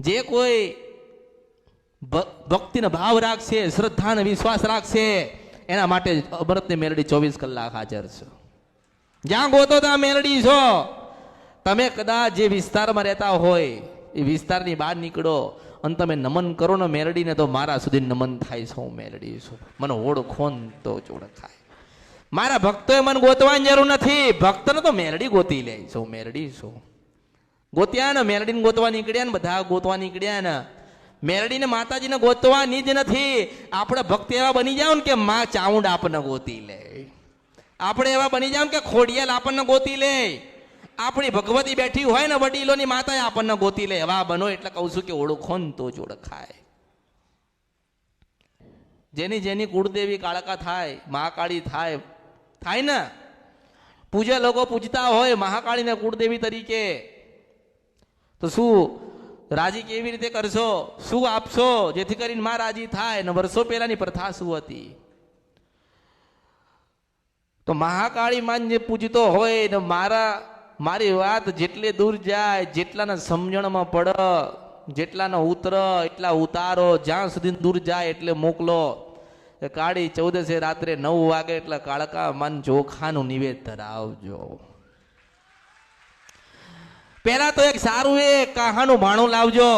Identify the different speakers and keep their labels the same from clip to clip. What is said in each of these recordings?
Speaker 1: જે કોઈ ભક્તિનો ભાવ રાખશે શ્રદ્ધા અને વિશ્વાસ રાખશે, એના માટે અમૃતની મેલડી ચોવીસ કલાક હાજર છે. જ્યાં ગોતો ત્યાં મેલડી છો. તમે કદાચ જે વિસ્તારમાં રહેતા હોય, એ વિસ્તારની બહાર નીકળો અને તમે નમન કરો ને મેરડીને તો મારા સુધી નમન થાય છે હું મેરડી છું. મને ઓળખો તો જ ઓળખાય. મારા ભક્તોએ મને ગોતવાની જરૂર નથી. ભક્તને તો મેરડી ગોતી લે છે, હું મેલડી છું. ગોત્યા ને મેલડીને ગોતવા નીકળ્યા ને બધા ગોતવા નીકળ્યા ને. મેલડીને માતાજીને ગોતવાની જ નથી. આપણે ભક્ત એવા બની જાવ ને કે માં ચાઉંડ આપણને ગોતી લે. આપણે એવા બની જાવ કે ખોડિયાલ આપણને ગોતી લે. આપણી ભગવતી બેઠી હોય ને વડીલોની માતાએ આપણને ગોતી લે. એવા બનો એટલે કહું છું કે ઓળખો ને તો જ ઓળખાય. જેની જેની કુળદેવી કાળકા થાય, મહાકાળી થાય થાય ને. પૂજા લોકો પૂજતા હોય મહાકાળીને કુળદેવી તરીકે. તો શું? રાજી કેવી રીતે કરશો? શું આપશો? જેથી કરીને માં રાજી થાય. ને વર્ષો પહેલાની પ્રથા શું હતી? તો મહાકાળી માન જે પૂજતો હોય ને મારા, મારી વાત જેટલી દૂર જાય, જેટલાના સમજણમાં પડ, જેટલાનો ઉતર, એટલા ઉતારો, જ્યાં સુધી દૂર જાય એટલે મોકલો. કાળી ચૌદસે રાત્રે નવ વાગે એટલે કાળકા મન ચોખાનું નિવેદ ધરાવજો. પેલા તો એક સારું એ કાહાનું ભાણું લાવજો.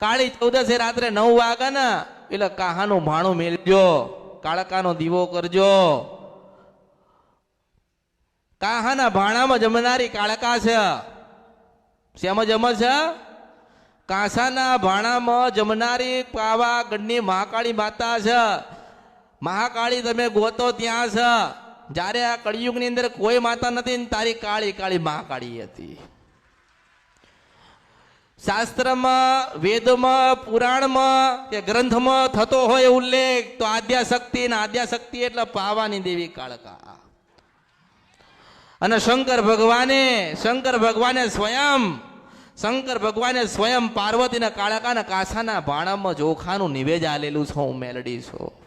Speaker 1: કાળી ચૌદસે રાત્રે નવ વાગે ને એટલે કાહાનું ભાણું મેળજો કાળકાનો દીવો કરજો. કાહાના ભાણામાં જમનારી કાળકા છે. શેમાં જમ છે? કાંસાના ભાણામાં જમનારી પાવાગઢની મહાકાળી માતા છે. મહાકાળી તમે ગોતો ત્યાં છે. જ્યારે આ કળિયુગની અંદર કોઈ માતા નથી ને તારી કાળી કાળી મા કાળી હતી. શાસ્ત્રમાં, વેદમાં, પુરાણમાં કે ગ્રંથમાં થતો હોય ઉલ્લેખ તો આદ્યાશક્તિ ને આદ્યાશક્તિ એટલે પાવાની દેવી કાળકા. અને શંકર ભગવાને શંકર ભગવાને સ્વયં, શંકર ભગવાને સ્વયં પાર્વતીના કાળકાના કાસાના ભાણામાં જોખાનું નિવેદ આલેલું છું મેલડી છું.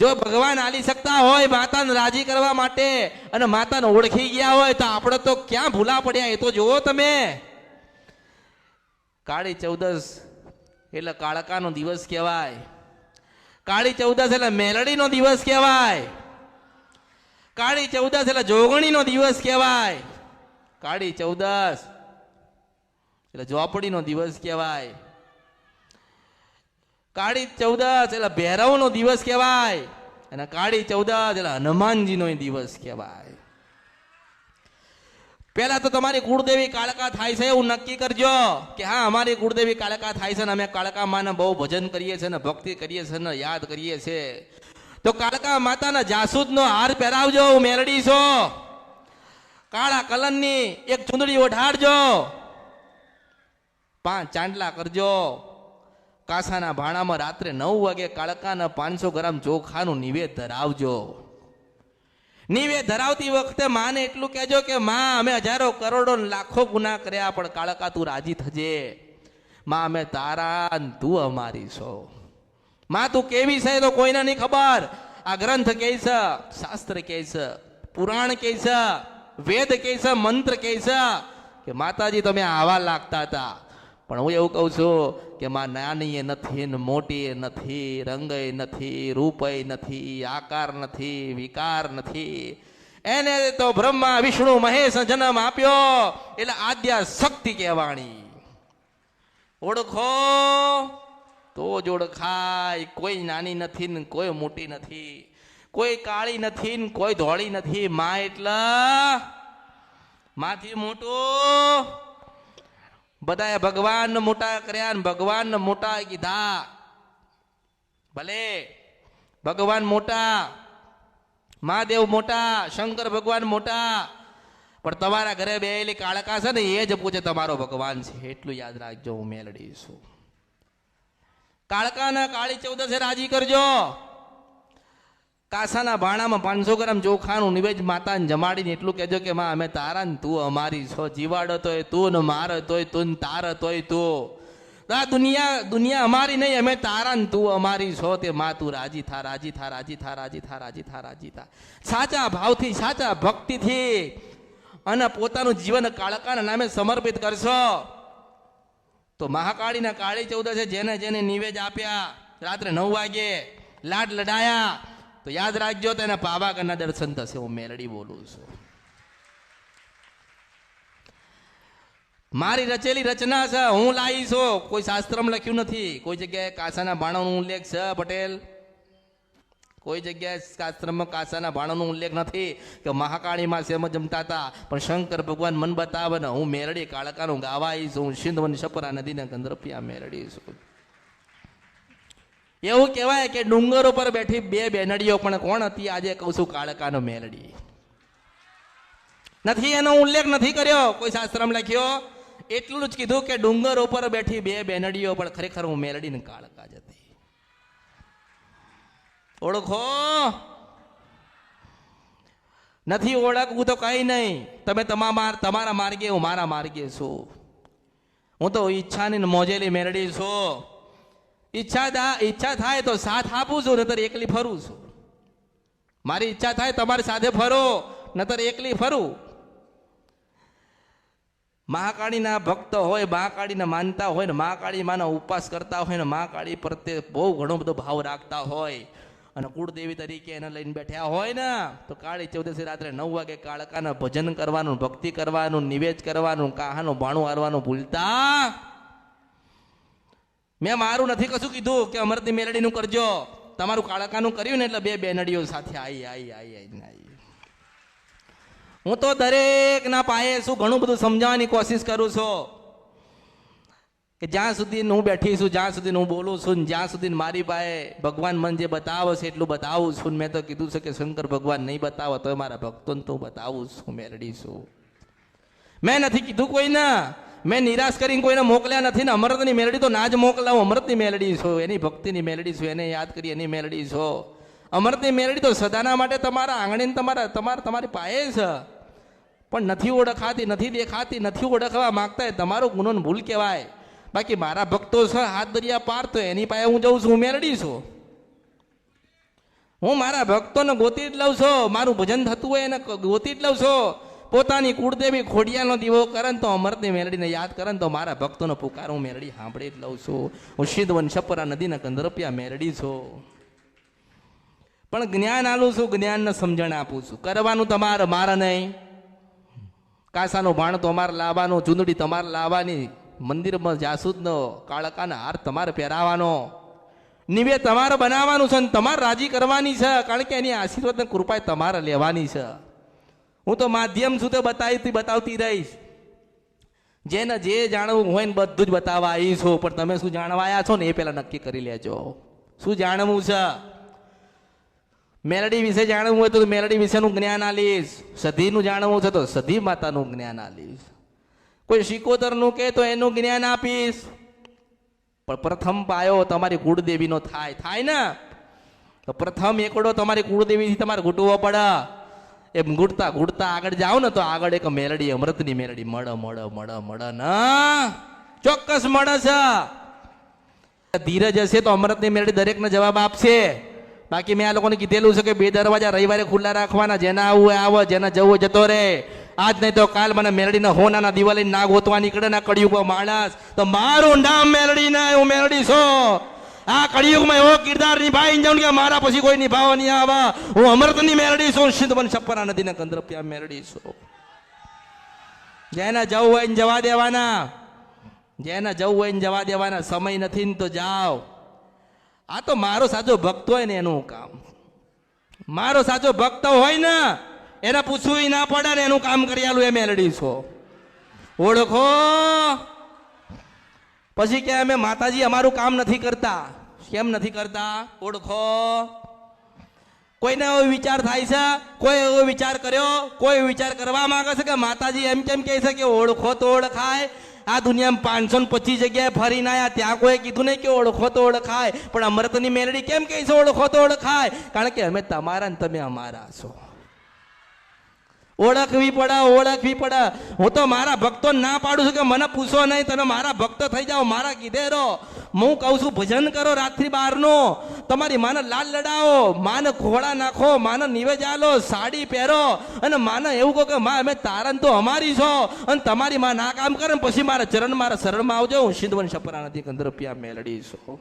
Speaker 1: જો ભગવાન આલી શકતા હોય, માતાને રાજી કરવા માટે અને માતાને ઓળખી ગયા હોય, તો આપણે તો ક્યાં ભૂલા પડ્યા? એ તો જુઓ તમે. કાળી ચૌદસ એટલે કાળકાનો દિવસ કહેવાય. કાળી ચૌદસ એટલે મેલડીનો દિવસ કહેવાય. કાળી ચૌદસ એટલે જોગણીનો દિવસ કહેવાય. કાળી ચૌદસ એટલે ઝોપડીનો દિવસ કહેવાય. કાળી ચૌદસ એટલે ભૈરવનો દિવસ કહેવાય. અને કાળી ચૌદસ એટલે હનુમાનજીનો દિવસ કહેવાય. પહેલા તો તમારી કુળદેવી કાળકા થાય છે એવું નક્કી કરજો કે હા, અમારી કુળદેવી કાળકા થાય છે ને અમે કાળકા માને બહુ ભજન કરીએ છીએ ને ભક્તિ કરીએ છીએ ને યાદ કરીએ છીએ. તો કાળકા માતાના જાસૂદનો હાર પહેરાવજો હું મેરડી છો કાળા કલરની એક ચૂંદડી ઓઢાડજો. પાંચ ચાંદલા કરજો. કાસાના ભાણામાં રાત્રે નવ વાગે કાળકાના પાંચસો ગ્રામ ચોખાનું નિવેદ ધરાવજો નિવેદ ધરાવતી વખતે માને એટલું કહેજો કે, માં, અમે હજારો કરોડો લાખો ગુના કર્યા, પણ કાળકા, તું રાજી થજે. માં, અમે તારા તું અમારી છો. માં, તું કેવી છે તો કોઈને નહીં ખબર. આ ગ્રંથ કે છે, શાસ્ત્ર કે છે, પુરાણ કે છે, વેદ કે છે, મંત્ર કે છે કે, માતાજી, તમે આવા લાગતા હતા. પણ હું એવું કહું છું કે માં નાની નથી, ને મોટી નથી રંગય નથી રૂપય નથી, આકાર નથી, વિકાર નથી. એને તો બ્રહ્મા, વિષ્ણુ, મહેશ જન્મ આપ્યો એટલે આદ્યા શક્તિ કહેવાણી. ઓળખો? તો જ ઓળખાય. કોઈ નાની નથી ને કોઈ મોટી નથી. કોઈ કાળી નથી ને કોઈ ધોળી નથી. માં એટલે માથી મોટું બધાએ ભગવાન મોટા કર્યા ભગવાન મોટા કીધા. ભલે ભગવાન મોટા, મહાદેવ મોટા, શંકર ભગવાન મોટા, પણ તમારા ઘરે બેલી કાળકા છે ને, એ જ પૂછે તમારો ભગવાન છે. એટલું યાદ રાખજો, હું મેલડી છું. કાળકાના કાળી ચૌદસે રાજી કરજો. કાસાના ભાણામાં પાંચસો ગ્રામ ચોખાનું નિવેદ માતાને જમાડીને એટલું કહેજો કે, માં, અમે તારા ને તું અમારી છો. જીવાડો તોય તું ને માર તોય તું ને તાર તોય તું. આ દુનિયા દુનિયા અમારી નહીં. અમે તારા ને તું અમારી છો. તે માં, તું રાજી થા રાજી થા રાજી થા રાજી થા રાજી થા રાજી થા. સાચા ભાવથી, સાચા ભક્તિથી અને પોતાનું જીવન કાળકાના નામે સમર્પિત કરશો. તો મહાકાળીના કાળી ચૌદશે જેને જેને નિવેદ આપ્યા, રાત્રે નવ વાગે લાડ લડાયા. તો યાદ રાખજો તો એના પાવાગઢના દર્શન થશે, હું મેલડી બોલું છું. મારી રચેલી રચના છે, હું લાવી છું. કોઈ શાસ્ત્રમાં લખ્યું નથી. કોઈ જગ્યાએ કાસાના ભાણોનો ઉલ્લેખ છે, પટેલ? કોઈ જગ્યાએ શાસ્ત્રમાં કાસાના ભાણોનો ઉલ્લેખ નથી કે મહાકાળીમાં સેમ જમતા હતા. પણ શંકર ભગવાન મન બતાવે ને હું મેરડી કાળકાનું ગાવાઈ છું. હું સિંધવન સપરા નદીના કંદરપિયા મેરડી છું. એવું કહેવાય કે ડુંગર ઉપર બેઠી બે બેનડીઓ પણ કોણ હતી? આજે કહું છું કાળકાનો મેલડી. નથી, એનો ઉલ્લેખ નથી કર્યો. કોઈ શાસ્ત્રમાં લખ્યો, એટલું જ કીધું કે ડુંગર ઉપર બેઠી બે બેનડીઓ પણ ખરેખર હું મેલડી કાળકા જ હતી. ઓળખો? નથી ઓળખવું તો કઈ નહીં. તમે તમારા તમારા માર્ગે, હું મારા માર્ગે છું. હું તો ઈચ્છાની મોજેલી મેરડી છું. ઈચ્છા ઈચ્છા થાય તો સાથ આપું છું નતર એકલી ફરું છું. મારી ઈચ્છા થાય તમારી સાથે ફરો નતર એકલી ફરું. મહાકાળીના ભક્ત હોય, મહાકાળીને માનતા હોય ને મહાકાળી માનો ઉપવાસ કરતા હોય ને મહાકાળી પ્રત્યે બહુ ઘણો બધો ભાવ રાખતા હોય. અને કુળદેવી તરીકે એને લઈને બેઠ્યા હોય ને, તો કાળી ચૌદશી રાત્રે નવ વાગે કાળકાના ભજન કરવાનું, ભક્તિ કરવાનું, નિવેદ કરવાનું, કાહાનું ભાણું હારવાનું ભૂલતા મેં મારું નથી કશું કીધું કે અમરતી મેલડીનું કરજો. તમારું કાળકાનું કર્યું ને એટલે બે બેનડીઓ સાથે આવી આવી આવી આઈ આવી હું તો દરેકના પાયે શું ઘણું બધું સમજાવવાની કોશિશ કરું છું કે જ્યાં સુધી હું બેઠી છું, જ્યાં સુધી હું બોલું છું જ્યાં સુધી મારી પાસે ભગવાન મન જે બતાવે છે એટલું બતાવું છું. ને મેં તો કીધું છે કે શંકર ભગવાન નહીં બતાવો તો મારા ભક્તોને તો બતાવું છું મેળડી છું. મેં નથી કીધું કોઈને. મેં નિરાશ કરીને કોઈને મોકલ્યા નથી ને, અમૃતની મેલડી તો ના જ મોકલાવું. અમૃતની મેલડી છો, એની ભક્તિની મેલડી છું, એને યાદ કરી એની મેલડી છો. અમૃતની મેલડી તો સદાના માટે તમારા આંગણીને તમારા તમારા તમારી પાયે છે. પણ નથી ઓળખાતી, નથી દેખાતી, નથી ઓળખવા માગતા તમારો ગુનો ભૂલ કહેવાય. બાકી મારા ભક્તો છે, હાથ દરિયા પાર, તો એની પાસે હું જઉં છું, હું મેળડી છું. હું મારા ભક્તોને ગોતી જ લઉં છું. મારું ભજન થતું હોય એને ગોતી જ લઉં છું. પોતાની કુળદેવી ખોડિયાનો દીવો કરન તો અમરતની મેલડીને યાદ કરન તો મારા ભક્તોનો પુકાર હું મેલડી સાંભળી જ લઉં છું. હું સિદ્ધવન છપરા નદીના કંદરપિયા મેલડી છું. પણ જ્ઞાન આલું છું, જ્ઞાનને સમજણ આપું છું. કરવાનું તમારે, મારે નહીં. કાસાનું ભાણ તમારે લાવવાનો, ચૂંદડી તમારે લાવવાની, મંદિરમાં જાસૂદનો કાળકાના હાર તમારે પહેરાવાનો. નિવેદ તમારે બનાવવાનું છે અને તમારે રાજી કરવાની છે, કારણ કે એની આશીર્વાદ કૃપા તમારે લેવાની છે. હું તો માધ્યમ છું તો બતાવી બતાવતી રહીશ. જેને જે જાણવું હોય ને બધું જ બતાવવા આવી છું. પણ તમે શું જાણવા આવ્યા છો ને એ પહેલાં નક્કી કરી લેજો. શું જાણવું છે? મેલડી વિશે જાણવું હોય તો મેલડી વિશેનું જ્ઞાન આલીશ. સધીનું જાણવું છે તો સધી માતાનું જ્ઞાન આલીશ. કોઈ શિકોતરનું કે તો એનું જ્ઞાન આપીશ. પણ પ્રથમ પાયો તમારી કુળદેવીનો થાય. થાય ને? તો પ્રથમ એકડો તમારી કુળદેવીથી તમારે ઘૂંટવો પડે. એમ ગુડતા ઘૂંટતા આગળ જાઓ ને તો આગળ એક મેલડી, અમૃતની મેલડી, મળ મળ મળ, મળે, ના. ચોક્કસ મળે છે. ધીરજ હશે તો અમૃતની મેલડી દરેકને જવાબ આપશે. બાકી મેં આ લોકોને કીધેલું છે કે બે દરવાજા રવિવારે ખુલ્લા રાખવાના, જેના આવું આવે, જેના જવું જતો રહે. આજ નહીં તો કાલ મને મેલડીના હોનાના દિવાળી ના ગોતવા નીકળે ના કડિયું માણસ. તો મારું નામ મેલડી ના હું મેલડી છો. આ કળિયુગમાં એવો કિરદાર નિભાઈ જાઉં કે મારા પછી કોઈ નિભાવ નહીં આવે. હું અમૃતની મેળડી છું સિદ્ધવન છપ્પરા નદીના કંદરપિયા મેળડી છું. જેના જવું હોય ને જવા દેવાના. જેના જવું હોય ને જવા દેવાના, સમય નથી ને તો જાઓ. આ તો મારો સાચો ભક્ત હોય ને એનું કામ. મારો સાચો ભક્ત હોય ને, એને પૂછવું ના પડે ને એનું કામ કરી આલું એ મેલડી છો. ઓળખો પછી કે અમે માતાજી અમારું કામ નથી કરતા. કેમ નથી કરતા? ઓળખો. કોઈને એવો વિચાર થાય છે? કોઈ એવો વિચાર કર્યો? કોઈ વિચાર કરવા માંગે છે કે માતાજી એમ કેમ કહે છે કે ઓળખો તો ઓળખાય? આ દુનિયામાં પાંચસો ને પચીસ જગ્યાએ ફરીને આવ્યા ત્યાં કોઈ કીધું નહીં કે ઓળખો તો ઓળખાય. પણ અમૃતની મેલડી કેમ કહે છે, ઓળખો તો ઓળખાય? કારણ કે અમે તમારા ને તમે અમારા છો. ઓળખવી પડે ઓળખવી પડે. હું તો મારા ભક્તો ના પાડું છું કે મને પૂછો નહીં, તમે મારા ભક્ત થઈ જાઓ, મારા કીધે રહો. હું કહું છું, ભજન કરો રાત્રિ બારનો. તમારી માને લાલ લડાવો, માને ઘોડા નાખો, માને નિવેજ આલો, સાડી પહેરો. અને માને એવું કહો કે, માં, અમે તારન તો અમારી છો. અને તમારી માં ના કામ કરે પછી મારા ચરણ, મારા શરણમાં આવજો. હું સિંધવન સપરા નથી કંદર રૂપિયા મેળડી છું.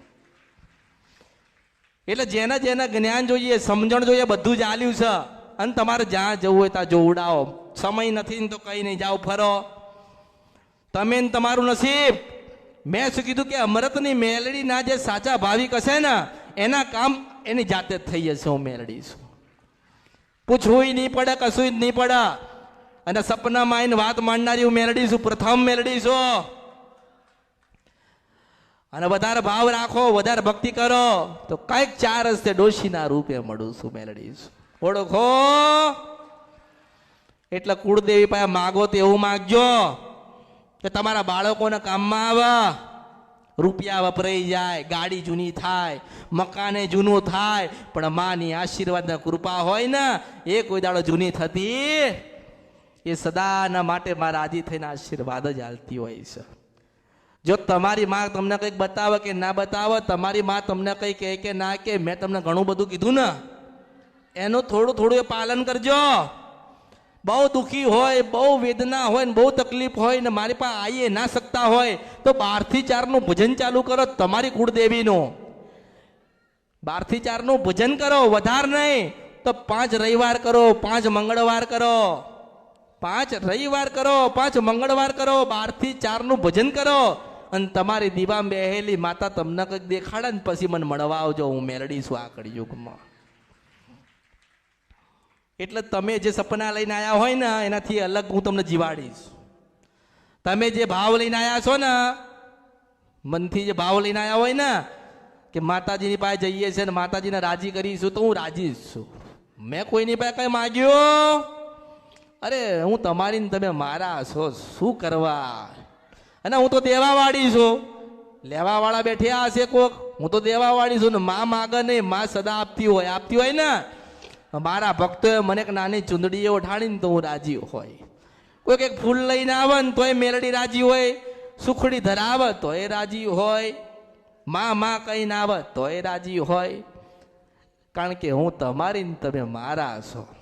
Speaker 1: એટલે જેને જેને જ્ઞાન જોઈએ, સમજણ જોઈએ, બધું જ આલ્યું છે. અને તમારે જ્યાં જવું હોય ત્યાં જોવડાવો સમય નથી ને તો કઈ નહીં, જાઓ ફરો. તમે ને તમારું નસીબ. મેં શું કીધું કે અમૃતની મેલડીના જે સાચા ભાવિક હશે ને, એના કામ એની જાતે જ થઈ જશે હું મેળડીશું પૂછવું નહીં પડે કશું જ નહીં પડે. અને સપનામાં આવીને વાત માંડનારી હું મેળડીશું પ્રથમ મેળડીશું અને વધારે ભાવ રાખો, વધારે ભક્તિ કરો. તો કંઈક ચાર રસ્તે ડોશીના રૂપે મળું છું મેલડી છું. ઓળખો. એટલે કુળદેવી પાસે માગો તો એવું માગજો કે તમારા બાળકોને કામમાં આવે. રૂપિયા વપરાઈ જાય, ગાડી જૂની થાય, મકાને જૂનું થાય, પણ માની આશીર્વાદના કૃપા હોય ને, એ કોઈ દાડો જૂની થતી એ સદાના માટે મારા રાજી થઈને આશીર્વાદ જ હાલતી હોય છે. જો તમારી માં તમને કંઈક બતાવે કે ના બતાવે, તમારી માં તમને કંઈ કહે કે ના કે મેં તમને ઘણું બધું કીધું ને એનું થોડું થોડું એ પાલન કરજો. બહુ દુઃખી હોય, બહુ વેદના હોય ને બહુ તકલીફ હોય ને મારી પાસે આવીએ ના શકતા હોય, તો બારથી ચારનું ભજન ચાલુ કરો તમારી કુળદેવીનું. બારથી ચારનું ભજન કરો, વધાર નહીં, તો પાંચ રવિવાર કરો, પાંચ મંગળવાર કરો. પાંચ રવિવાર કરો, પાંચ મંગળવાર કરો, બારથી ચારનું ભજન કરો અને તમારી દીવામાં બેહેલી માતા તમને કંઈક દેખાડે ને પછી મને મળવા આવજો, હું મેળડીશું આ કળિયુગમાં. એટલે તમે જે સપના લઈને આવ્યા હોય ને, એનાથી અલગ હું તમને જીવાડીશ. તમે જે ભાવ લઈને આવ્યા છો ને, મનથી જે ભાવ લઈને આવ્યા હોય ને, કે માતાજીની પાસે જઈએ છીએ ને, માતાજીને રાજી કરીશું તો હું રાજી છું. મેં કોઈની પાસે કઈ માગ્યો? અરે, હું તમારી ને તમે મારા છો, શું કરવા? અને હું તો દેવાવાળી છું. લેવાવાળા બેઠ્યા હશે કોક. હું તો દેવાવાળી છું ને, માં માગે નહીં, માં સદા આપતી હોય આપતી હોય ને મારા ભક્તોએ મને એક નાની ચૂંદડીએ ઓઢાડીને તો હું રાજી હોય. કોઈક એક ફૂલ લઈને આવે ને તોય મેલડી રાજી હોય. સુખડી ધરાવે તોય રાજી હોય. માં માં કહીને આવે તોય રાજી હોય. કારણ કે હું તમારી ને તમે મારા છો.